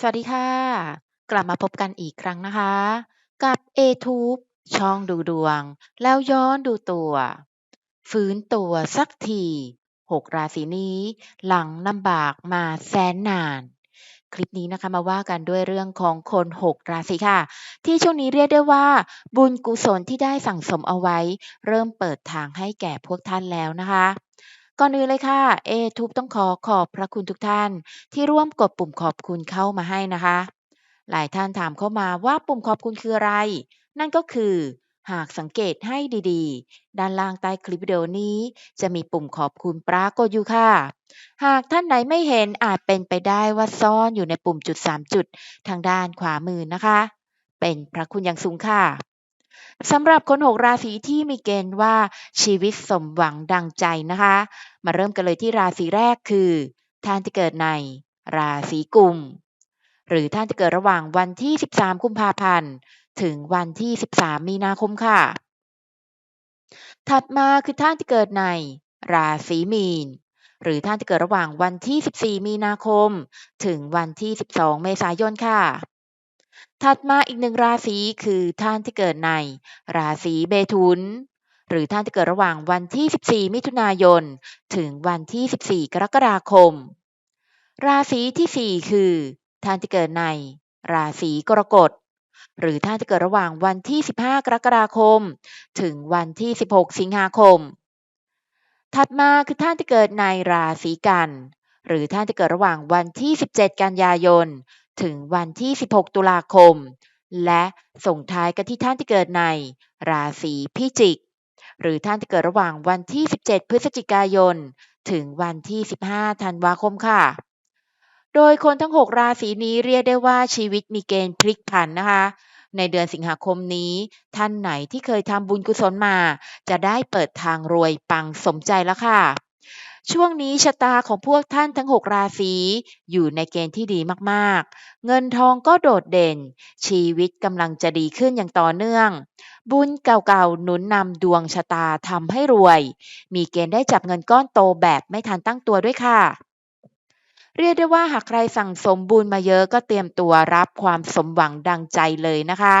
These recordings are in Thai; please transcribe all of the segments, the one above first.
สวัสดีค่ะ กลับมาพบกันอีกครั้งนะคะ กับ A-Tube ช่องดูดวง แล้วย้อนดูตัว ฟื้นตัวสักที6ราศีนี้ หลังลำบากมาแสนนาน คลิปนี้นะคะมาว่ากันด้วยเรื่องของคน6ราศีค่ะ ที่ช่วงนี้เรียกได้ว่า บุญกุศลที่ได้สั่งสมเอาไว้ เริ่มเปิดทางให้แก่พวกท่านแล้วนะคะ ก่อนอื่นเลยค่ะ A-Tube ต้องขอขอบพระคุณทุกท่าน ที่ร่วมกดปุ่มขอบคุณเข้ามาให้นะคะ หลายท่านถามเข้ามาว่าปุ่มขอบคุณคืออะไร นั่นก็คือ หากสังเกตให้ดีๆ ด้านล่างใต้คลิปวิดีโอนี้ จะมีปุ่มขอบคุณปรากฏอยู่ค่ะ หากท่านไหนไม่เห็นอาจเป็นไปได้ว่าซ่อนอยู่ในปุ่มจุด 3 จุด ทางด้านขวามือนะคะ เป็นพระคุณอย่างสูงค่ะ สำหรับคน6ราศีที่มีเกณฑ์ว่าชีวิตสมหวังดังใจนะคะ มาเริ่มกันเลยที่ราศีแรกคือท่านที่เกิดในราศีกุม หรือท่านที่เกิดระหว่างวันที่ 13 กุมภาพันธ์ถึงวันที่ 13 มีนาคมค่ะ ถัดมาคือท่านที่เกิดในราศีมีน หรือท่านที่เกิดระหว่างวันที่ 14 มีนาคม ถึงวันที่ 12 เมษายนค่ะ ถัดมาอีกหนึ่งราศีคือท่านที่เกิดใน ราศีเมถุนหรือท่านที่เกิดระหว่างวันที่ 14 มิถุนายน ถึงวันที่ 14 กรกฎาคม ราศีที่ 4 คือ ท่านที่เกิดใน ราศีกรกฎ หรือท่านที่เกิดระหว่างวันที่ 15 กรกฎาคม ถึงวันที่ 16 สิงหาคม ถัดมาคือท่านที่เกิดในราศีกัน หรือท่านที่เกิดระหว่างวันที่ 17 กันยายน ถึงวันที่ 16 ตุลาคม และส่งท้ายกันที่ท่านที่เกิดในราศีพิจิก หรือท่านที่เกิดระหว่างวันที่ 17 พฤศจิกายน ถึงวันที่ 15 ธันวาคมค่ะ โดยคนทั้ง 6 ราศีนี้เรียกได้ว่าชีวิตมีเกณฑ์พลิกผันนะคะในเดือนสิงหาคมนี้ ท่านไหนที่เคยทำบุญกุศลมา จะได้เปิดทางรวยปังสมใจแล้วค่ะ ช่วงนี้ชะตาของพวกท่านทั้ง 6 ราศีอยู่ในเกณฑ์ที่ดีมากๆ เงินทองก็โดดเด่น ชีวิตกำลังจะดีขึ้นอย่างต่อเนื่อง บุญเก่าๆหนุนนำดวงชะตาทำให้รวย มีเกณฑ์ได้จับเงินก้อนโตแบบไม่ทันตั้งตัวด้วยค่ะ เรียกได้ว่าหากใครสั่งสมบุญมาเยอะก็เตรียมตัวรับความสมหวังดังใจเลยนะคะ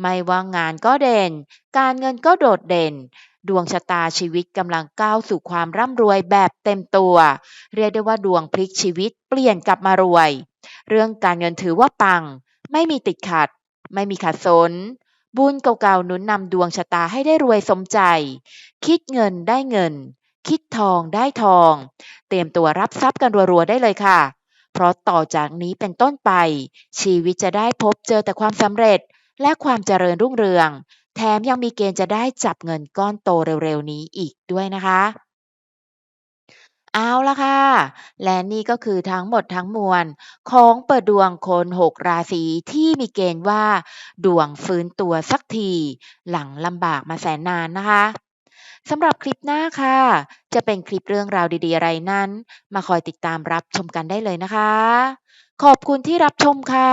ไม่ว่างานก็เด่น การเงินก็โดดเด่น ดวงชะตาชีวิตกำลังก้าวสู่ความร่ำรวยแบบเต็มตัว เรียกได้ว่าดวงพลิกชีวิตเปลี่ยนกลับมารวย เรื่องการเงินถือว่าปัง ไม่มีติดขัด ไม่มีขัดสน บุญเก่าๆหนุนนำดวงชะตาให้ได้รวยสมใจ คิดเงินได้เงิน คิดทองได้ทอง เตรียมตัวรับทรัพย์กันรัวๆได้เลยค่ะ เพราะต่อจากนี้เป็นต้นไป ชีวิตจะได้พบเจอแต่ความสำเร็จและความเจริญรุ่งเรือง แถมยังมีเกณฑ์จะได้จับเงินก้อนโตเร็วๆนี้อีกด้วยนะคะเอาละค่ะ และนี่ก็คือทั้งหมดทั้งมวล ของเปิดดวงคน6ราศีที่มีเกณฑ์ว่า ดวงฟื้นตัวสักที หลังลำบากมาแสนนานนะคะสำหรับคลิปหน้าค่ะ จะเป็นคลิปเรื่องราวดีๆ อะไรนั้น มาคอยติดตามรับชมกันได้เลยนะคะ ขอบคุณที่รับชมค่ะ